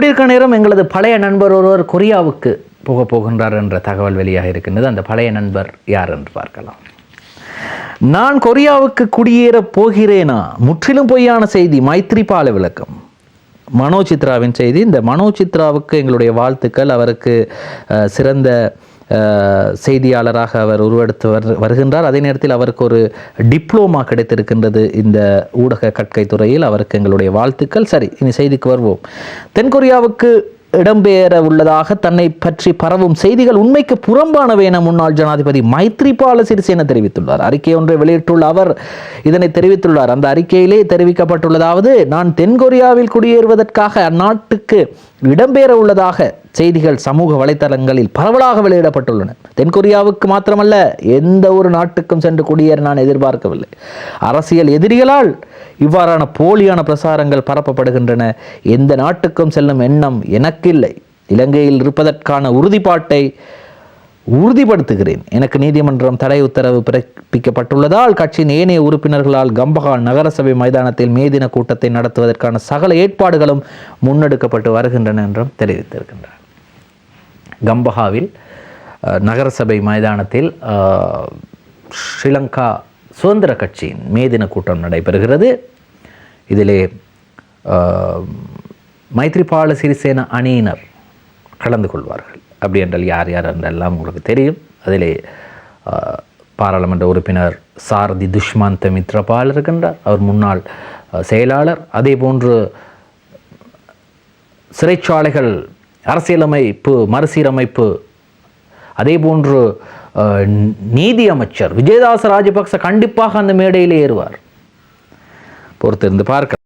இப்படி இருக்க நேரம் எங்களது பழைய நண்பர் ஒருவர் கொரியாவுக்கு போக போகின்றார் என்ற தகவல் வெளியாக இருக்கின்றது. அந்த பழைய நண்பர் யார் என்று பார்க்கலாம். நான் கொரியாவுக்கு குடியேறப் போகிறேனா? முற்றிலும் பொய்யான செய்தி. மைத்ரிபால விளக்கம். மனோ சித்ராவின் செய்தி. இந்த மனோ சித்ராவுக்கு எங்களுடைய வாழ்த்துக்கள். அவருக்கு சிறந்த செய்தியாளராக அவர் உருவெடுத்து வருகின்றார். அதே நேரத்தில் அவருக்கு ஒரு டிப்ளோமா கிடைத்திருக்கின்றது இந்த ஊடக கற்கை துறையில். அவருக்கு எங்களுடைய வாழ்த்துக்கள். சரி இனி செய்திக்கு வருவோம். தென்கொரியாவுக்கு இடம்பெயர உள்ளதாக தன்னை பற்றி பரவும் செய்திகள் உண்மைக்கு புறம்பானவை என முன்னாள் ஜனாதிபதி மைத்ரிபால சிறிசேன தெரிவித்துள்ளார். அறிக்கை ஒன்றை வெளியிட்டுள்ள அவர் இதனை தெரிவித்துள்ளார். அந்த அறிக்கையிலே தெரிவிக்கப்பட்டுள்ளதாவது நான் தென்கொரியாவில் குடியேறுவதற்காக அந்நாட்டுக்கு இடம்பெயர உள்ளதாக செய்திகள் சமூக வலைத்தளங்களில் பரவலாக வெளியிடப்பட்டுள்ளன. தென்கொரியாவுக்கு மாத்திரமல்ல எந்த ஒரு நாட்டுக்கும் சென்று குடியேற நான் எதிர்பார்க்கவில்லை. அரசியல் எதிரிகளால் இவ்வாறான போலியான பிரசாரங்கள் பரப்பப்படுகின்றன. எந்த நாட்டுக்கும் செல்லும் எண்ணம் எனக்கில்லை. இலங்கையில் இருப்பதற்கான உறுதிப்பாட்டை உறுதிப்படுத்துகிறேன். எனக்கு நீதிமன்றம் தடை உத்தரவு பிறப்பிக்கப்பட்டுள்ளதால் கட்சியின் ஏனைய உறுப்பினர்களால் கம்பஹால் நகரசபை மைதானத்தில் மே தின கூட்டத்தை நடத்துவதற்கான சகல ஏற்பாடுகளும் முன்னெடுக்கப்பட்டு வருகின்றன என்றும் தெரிவித்திருக்கின்றார் கம்பஹாவில் நகரசபை மைதானத்தில் ஸ்ரீலங்கா சுதந்திர கட்சியின் மே தின கூட்டம் நடைபெறுகிறது. இதிலே மைத்ரிபால சிறிசேன அணியினர் கலந்து கொள்வார்கள். அப்படி என்றால் யார் யார் என்றெல்லாம் உங்களுக்கு தெரியும். அதிலே பாராளுமன்ற உறுப்பினர் சாரதி துஷ்மாந்த மித்ரபால் இருக்கின்றார். அவர் முன்னாள் செயலாளர். அதே போன்று சிறைச்சாலைகள் அரசியலமைப்பு மறுசீரமைப்பு அதே போன்று நீதி அமைச்சர் விஜயதாச ராஜபக்ச கண்டிப்பாக அந்த மேடையில் ஏறுவார். பொறுத்திருந்து பார்க்க